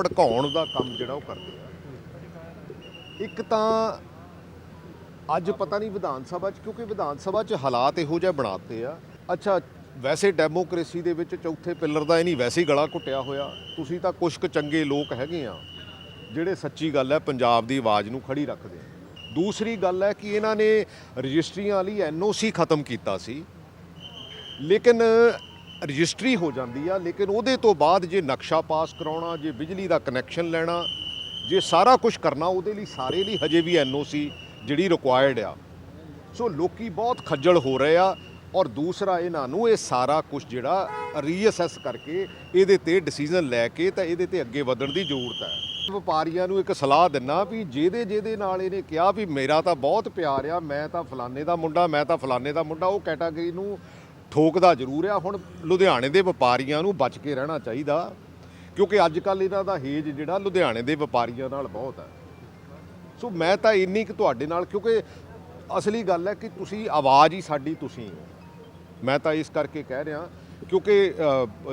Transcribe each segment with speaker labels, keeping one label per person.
Speaker 1: ਭੜਕਾਉਣ ਦਾ ਕੰਮ ਜਿਹੜਾ ਉਹ ਕਰਦੇ ਆ। ਇੱਕ ਤਾਂ ਅੱਜ ਪਤਾ ਨਹੀਂ ਵਿਧਾਨ ਸਭਾ 'ਚ, ਕਿਉਂਕਿ ਵਿਧਾਨ ਸਭਾ 'ਚ ਹਾਲਾਤ ਇਹੋ ਜਿਹੇ ਬਣਾਤੇ ਆ। ਅੱਛਾ, ਵੈਸੇ ਡੈਮੋਕ੍ਰੇਸੀ ਦੇ ਵਿੱਚ ਚੌਥੇ ਪਿੱਲਰ ਦਾ ਇਹ ਨਹੀਂ, ਵੈਸੇ ਹੀ ਗਲਾ ਘੁੱਟਿਆ ਹੋਇਆ। ਤੁਸੀਂ ਤਾਂ ਕੁਝ ਕੁ ਚੰਗੇ ਲੋਕ ਹੈਗੇ ਆ, ਜਿਹੜੇ ਸੱਚੀ ਗੱਲ ਹੈ ਪੰਜਾਬ ਦੀ ਆਵਾਜ਼ ਨੂੰ ਖੜੀ ਰੱਖਦੇ ਆ। ਦੂਸਰੀ ਗੱਲ ਹੈ ਕਿ ਇਹਨਾਂ ਨੇ ਰਜਿਸਟਰੀਆਂ ਵਾਲੀ ਐਨਓਸੀ ਖਤਮ ਕੀਤਾ ਸੀ। ਲੇਕਿਨ ਰਜਿਸਟਰੀ ਹੋ ਜਾਂਦੀ ਆ, ਲੇਕਿਨ ਉਹਦੇ ਤੋਂ ਬਾਅਦ ਜੇ ਨਕਸ਼ਾ ਪਾਸ ਕਰਾਉਣਾ, ਜੇ ਬਿਜਲੀ ਦਾ ਕਨੈਕਸ਼ਨ ਲੈਣਾ, ਜੇ ਸਾਰਾ ਕੁਝ ਕਰਨਾ, ਉਹਦੇ ਲਈ ਸਾਰੇ ਲਈ ਹਜੇ ਵੀ ਐਨਓਸੀ ਜਿਹੜੀ ਰਿਕੁਆਇਰਡ ਆ। ਸੋ ਲੋਕੀ ਬਹੁਤ ਖੱਜਲ ਹੋ ਰਹੇ ਆ ਔਰ ਦੂਸਰਾ ਇਹਨਾਂ ਨੂੰ ਇਹ ਸਾਰਾ ਕੁਝ ਜਿਹੜਾ ਰੀਅਸੈਸ ਕਰਕੇ ਇਹਦੇ ਤੇ ਡਿਸੀਜਨ ਲੈ ਕੇ ਤਾਂ ਇਹਦੇ ਤੇ ਅੱਗੇ ਵਧਣ ਦੀ ਜ਼ਰੂਰਤ ਹੈ। ਵਪਾਰੀਆਂ ਨੂੰ ਇੱਕ ਸਲਾਹ ਦਿੰਨਾ ਵੀ ਜਿਹਦੇ ਜਿਹਦੇ ਨਾਲ ਇਹਨੇ ਕਿਹਾ ਵੀ ਮੇਰਾ ਤਾਂ ਬਹੁਤ ਪਿਆਰ ਆ, ਮੈਂ ਤਾਂ ਫਲਾਣੇ ਦਾ ਮੁੰਡਾ, ਮੈਂ ਤਾਂ ਫਲਾਣੇ ਦਾ ਮੁੰਡਾ, ਉਹ ਕੈਟਾਗਰੀ ਨੂੰ ਠੋਕਦਾ ਜ਼ਰੂਰ ਆ। ਹੁਣ ਲੁਧਿਆਣੇ ਦੇ ਵਪਾਰੀਆਂ ਨੂੰ ਬਚ ਕੇ ਰਹਿਣਾ ਚਾਹੀਦਾ, ਕਿਉਂਕਿ ਅੱਜ ਕੱਲ ਇਹਨਾਂ ਦਾ ਹੇਜ ਜਿਹੜਾ ਲੁਧਿਆਣੇ ਦੇ ਵਪਾਰੀਆਂ ਨਾਲ ਬਹੁਤ ਹੈ ਸੋ ਮੈਂ ਤਾਂ ਇੰਨੀ ਕਿ ਤੁਹਾਡੇ ਨਾਲ, ਕਿਉਂਕਿ ਅਸਲੀ ਗੱਲ ਹੈ ਕਿ ਤੁਸੀਂ, ਆਵਾਜ਼ ਹੀ ਸਾਡੀ ਤੁਸੀਂ ਹੋ। ਮੈਂ ਤਾਂ ਇਸ ਕਰਕੇ ਕਹਿ ਰਿਹਾ, ਕਿਉਂਕਿ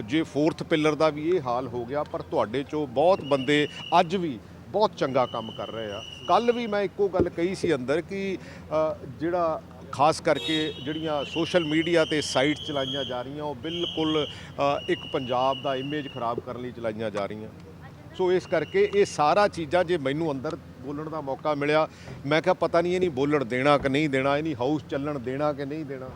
Speaker 1: ਜੇ ਫੋਰਥ ਪਿੱਲਰ ਦਾ ਵੀ ਇਹ ਹਾਲ ਹੋ ਗਿਆ, ਪਰ ਤੁਹਾਡੇ ਚੋਂ ਬਹੁਤ ਬੰਦੇ ਅੱਜ ਵੀ ਬਹੁਤ ਚੰਗਾ ਕੰਮ ਕਰ ਰਹੇ ਆ। ਕੱਲ ਵੀ ਮੈਂ ਇੱਕੋ ਗੱਲ ਕਹੀ ਸੀ ਅੰਦਰ ਕਿ ਜਿਹੜਾ ਖਾਸ ਕਰਕੇ ਜਿਹੜੀਆਂ ਸੋਸ਼ਲ ਮੀਡੀਆ ਤੇ ਸਾਈਟ ਚਲਾਈਆਂ ਜਾ ਰਹੀਆਂ, ਉਹ ਬਿਲਕੁਲ ਇੱਕ ਪੰਜਾਬ ਦਾ ਇਮੇਜ ਖਰਾਬ ਕਰਨ ਲਈ ਚਲਾਈਆਂ ਜਾ ਰਹੀਆਂ। ਸੋ ਇਸ ਕਰਕੇ ਇਹ ਸਾਰਾ ਚੀਜ਼ਾਂ ਜੇ ਮੈਨੂੰ ਅੰਦਰ ਬੋਲਣ ਦਾ ਮੌਕਾ ਮਿਲਿਆ, ਮੈਂ ਕਿਹਾ ਪਤਾ ਨਹੀਂ ਇਹ ਨਹੀਂ ਬੋਲਣ ਦੇਣਾ ਕਿ ਨਹੀਂ ਦੇਣਾ, ਇਹ ਨਹੀਂ ਹਾਊਸ ਚੱਲਣ ਦੇਣਾ ਕਿ ਨਹੀਂ ਦੇਣਾ।